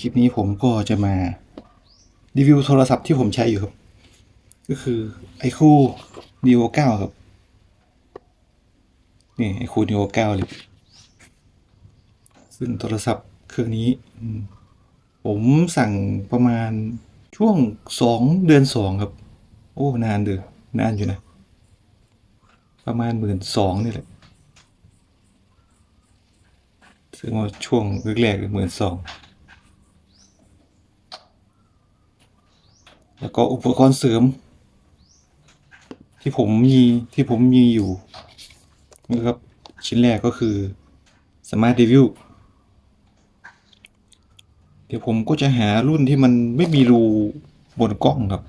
คลิปนี้ผมก็จะมารีวิวโทรศัพท์ที่ผมใช้อยู่ครับ ก็คือไอคู Neo 9ครับ นี่ไอคู Neo 9เลย ซึ่งโทรศัพท์เครื่องนี้ ผมสั่งประมาณช่วงสองเดือนสองครับ โอ้ นานเด้อนานอยู่นะ ประมาณหมื่นสองนี่แหละ ซึ่งว่าช่วงแรกๆหมื่นสอง แล้วก็อุปกรณ์เสริม ที่ผมมีที่ผมมีอยู่นะครับ ชิ้นแรกก็คือ Smart Review เดี๋ยวผมก็จะหารุ่นที่มันไม่มีรูบนกล้องครับ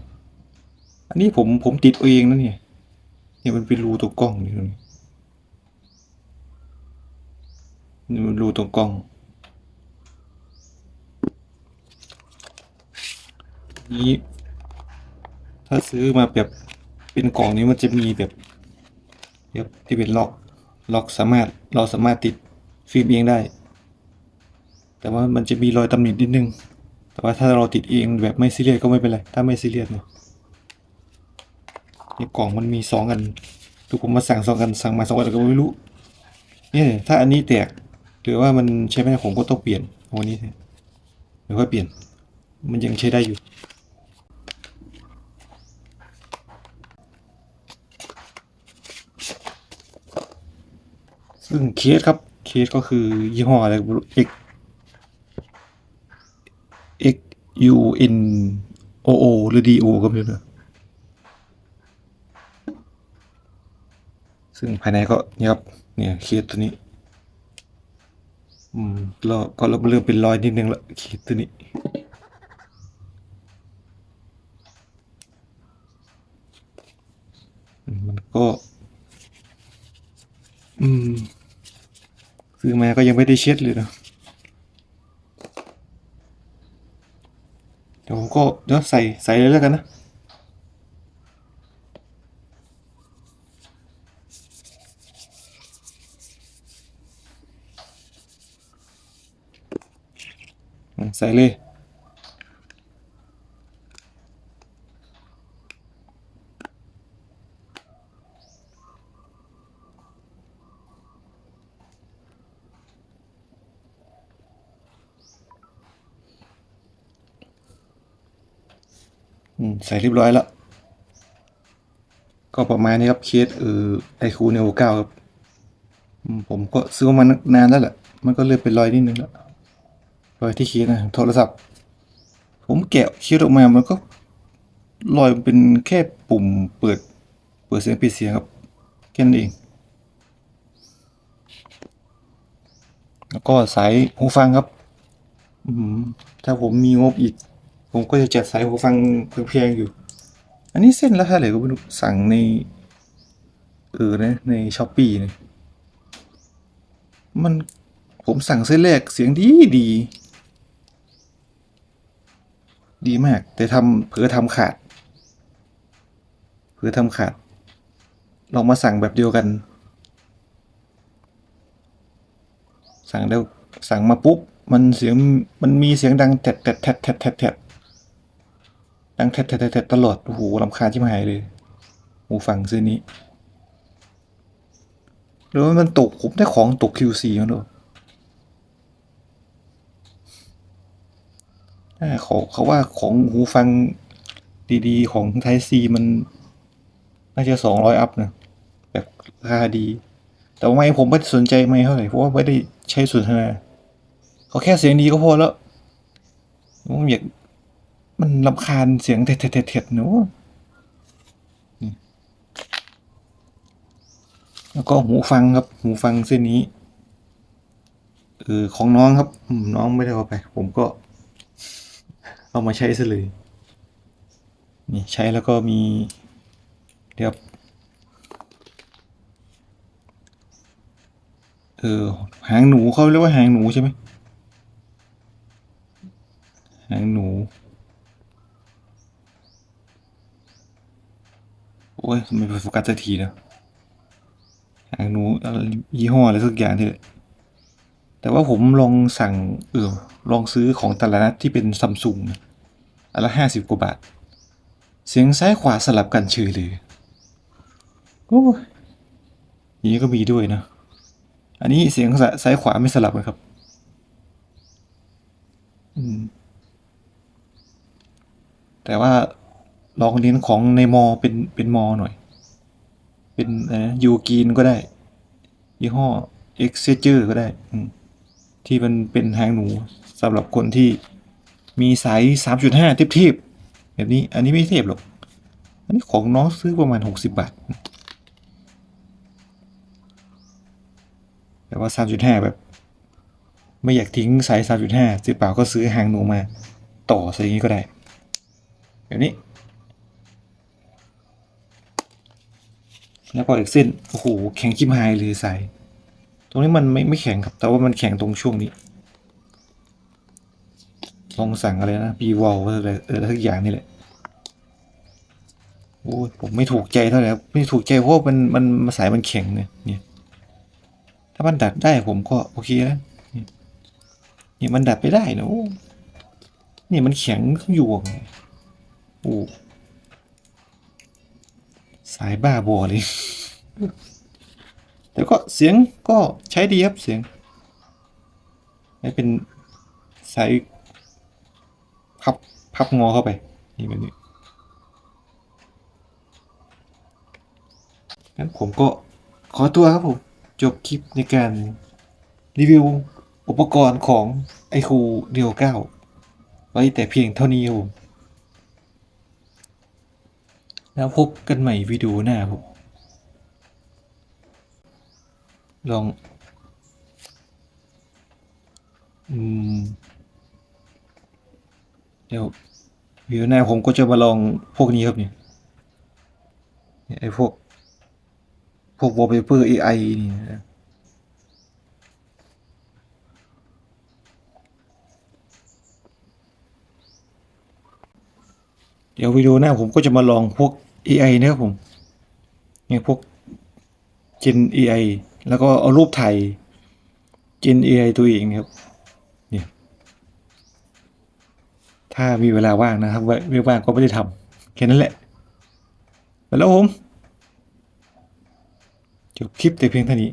อันนี้ผมผมติดเองนะเนี่ย เนี่ยมันเป็นรูตัวกล้องนี่ตรงนี้นี่มันรูตรงกล้องนี้ ถ้าซื้อมาแบบเป็นกล่องนี้มันจะมีแบบแบบที่เป็นล็อกล็อกสามารถเราสามารถติดฟิล์มเองได้ แต่ว่ามันจะมีรอยตำหนินิดนึง แต่ว่าถ้าเราติดเองแบบไม่ซีเรียสก็ไม่เป็นไร ถ้าไม่ซีเรียสเนี่ยในกล่องมันมีสองอันทุกผมมาสั่งสองอันสั่งมาสองอันก็ไม่รู้เนี่ยถ้าอันนี้แตกหรือว่ามันใช้ไม่ได้ผมก็ต้องเปลี่ยนอันนี้หรือว่าเปลี่ยน มันยังใช้ได้อยู่ ซึ่งเคสครับ เคสก็คือยี่ห้ออะไรไม่รู้ X X U N O O หรือ D O ก็ไม่รู้นะซึ่งภายในก็เนี่ยครับ เนี่ยเคสตัวนี้ อืมเราก็เริ่มเริ่มเป็นรอยนิดนึงละเคสตัวนี้มันก็ อืม ซื้อมาก็ยังไม่ได้เช็ดเลยนะเดี๋ยวผมก็เดี๋ยวใส่ใส่เลยแล้วกันนะใส่เลย ใส่เรียบร้อยแล้ว ก็ประมาณนี้ครับเคสเออไอคูเนโอเก้าครับผมก็ซื้อมานานแล้วแหละ มันก็เริ่มเป็นรอยนิดนึงแล้วรอยที่เคสนะโทรศัพท์ ผมแกะเคสออกมามันก็รอยมันเป็นแค่ปุ่มเปิด เปิดเสียงปิดเสียงครับแค่นั้นเอง แล้วก็สายหูฟังครับถ้าผมมีงบอีก ผมก็จะจัดสายหูฟังแพงๆอยู่ อันนี้เส้นละเท่าไหร่ก็ไม่รู้สั่งในเออนะในช้อปปี้เนี่ยมันผมสั่งเส้นแรกเสียงดีดี ดีมาก แต่ทำเผลอทำขาด เผลอทำขาด ลองมาสั่งแบบเดียวกัน สั่งแล้วสั่งมาปุ๊บ มันเสียงมันมีเสียงดังแทดแทดแทดแทดแทด ดังแทดแทดแทดแทดตลอด โอ้โหรำคาญชิบหายเลยหูฟังซื้อนี้หรือว่ามันตกผมได้ของตก QC มันด้วยอ่าเขาเขาว่าของหูฟังดีๆ ของไทซีมัน น่าจะสองร้อยอัพนะ แบบราคาดี แต่ว่าไม่ผมไม่สนใจไม่เท่าไหร่ เพราะว่าไม่ได้ใช้สนทนาเขาแค่เสียงดีก็พอแล้วผมอยาก มันลำคาญเสียงเท็ดเท็ดเท็ดนอะนี่แล้วก็หูฟังครับ หูฟังเส้นนี้เออของน้องครับ น้องไม่ได้เอาไป ผมก็ เอามาใช้ซะเลยนี่ใช้แล้วก็มีเดี๋ยวเออหางหนูเขาเรียกว่าหางหนูใช่ไหมหางหนู โอ้ยไมไปโฟกัสสักทีนะหางนูอะไรยี่ห้ออะไรสักอย่างที่แต่ว่าผมลองสั่งเออลองซื้อของแต่ละนัดที่เป็นซัมซุงนะอันละห้าสิบกว่าบาท เสียงซ้ายขวาสลับกันเฉยเลยโอ้ยอย่างนี้ก็มีด้วยนะ อันนี้เสียงซ้ายขวาไม่สลับนะครับอืมแต่ว่า ลองเน้นของในมอเป็นเป็นมอหน่อย เป็นอะไรนะยูกีนก็ได้ ยี่ห้อ e x c e r ก็ได้ ที่มันเป็นหางหนูสำหรับคนที่มีสาย 3.5 เทียบๆแบบนี้ อันนี้ไม่เทียบหรอก อันนี้ของน้องซื้อประมาณ 60 บาท แต่ว่า 3.5 แบบ ไม่อยากทิ้งสาย 3.5ซื้อเปล่าก็ซื้อหางหนูมา ต่อใส่อย่างนี้ก็ได้ แบบนี้ แล้วก็อีกเส้นโอ้โหแข็งชิมหายเลยสายตรงนี้มันไม่ไม่แข็งครับแต่ว่ามันแข็งตรงช่วงนี้ ลองสั่งอะไรนะบีวอลอะไรเออทุกอย่างนี่แหละโอ้ยผมไม่ถูกใจเท่าไหร่ครับไม่ถูกใจเพราะว่ามันมันมันสายมันแข็งเนี่ยเนี่ย ถ้ามันดัดได้ผมก็โอเคแล้วเนี่นี่มันดัดไม่ได้นะโอ้นี่มันแข็งอยู่ไงโอ้ สายบ้าบอเลย แต่ก็เสียงก็ใช้ดีครับเสียงไม่เป็นสายพับพับงอเข้าไป นี่แบบนี้งั้นผมก็ขอตัวครับผม จบคลิปในการรีวิวอุปกรณ์ของไอคูเดียวเก้าไว้แต่เพียงเท่านี้ครับผม แล้วพบกันใหม่วิดีโอหน้าผมลองอืมเดี๋ยววิดีโอหน้าผมก็จะมาลองพวกนี้ครับเนี่ยไอ้พวก พวก wallpaper AI นี่นะ เดี๋ยววิดีโอหน้าผมก็จะมาลองพวก AI นะครับผมเนี่ยพวก Gen AI แล้วก็เอารูปถ่าย Gen AI ตัวเองนะครับเนี่ยถ้ามีเวลาว่างนะครับไม่ว่างก็ไม่ได้ทำแค่นั้นแหละไปแล้วผมจบคลิปแต่เพียงเท่านี้